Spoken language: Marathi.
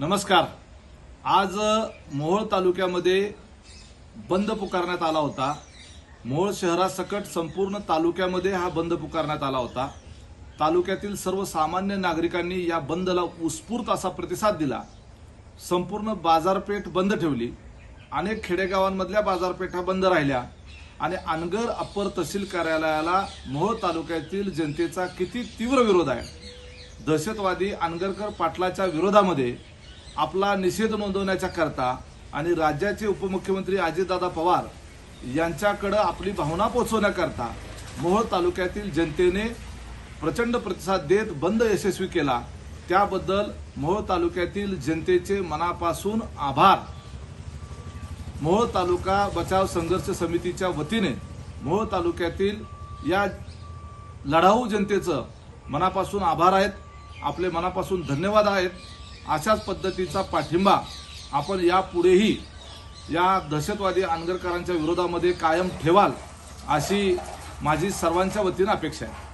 नमस्कार. आज मोहोळ तालुक्यामध्ये बंद पुकारण्यात आला होता. मोहोळ शहरासकट संपूर्ण तालुक्यामध्ये हा बंद पुकारण्यात आला होता. तालुक्यातील सर्वसामान्य नागरिकांनी या बंदला उत्स्फूर्त असा प्रतिसाद दिला. संपूर्ण बाजारपेठ बंद ठेवली. अनेक खेडेगावांमधल्या बाजारपेठा बंद राहिल्या. आणि अनगर अप्पर तहसील कार्यालयाला मोहोळ तालुक्यातील जनतेचा किती तीव्र विरोध आहे? दहशतवादी अनगरकर पाटलाच्या विरोधामध्ये आपला निषेध नोंदवण्याच्या करता आणि राज्याचे उपमुख्यमंत्री अजितदादा पवार यांच्याकडं आपली भावना पोहोचवण्याकरता मोहोळ तालुक्यातील जनतेने प्रचंड प्रतिसाद देत बंद यशस्वी केला. त्याबद्दल मोहोळ तालुक्यातील जनतेचे मनापासून आभार. मोहोळ तालुका बचाव संघर्ष समितीच्या वतीने मोहोळ तालुक्यातील या लढाऊ जनतेचं मनापासून आभार आहेत. आपले मनापासून धन्यवाद आहेत. अशाच पद्धतीचा पाठिंबा आपण यापुढेही या दहशतवादी अनगरकरांच्या विरोधामध्ये कायम ठेवाल अशी माझी सर्वांच्या वतीनं अपेक्षा आहे.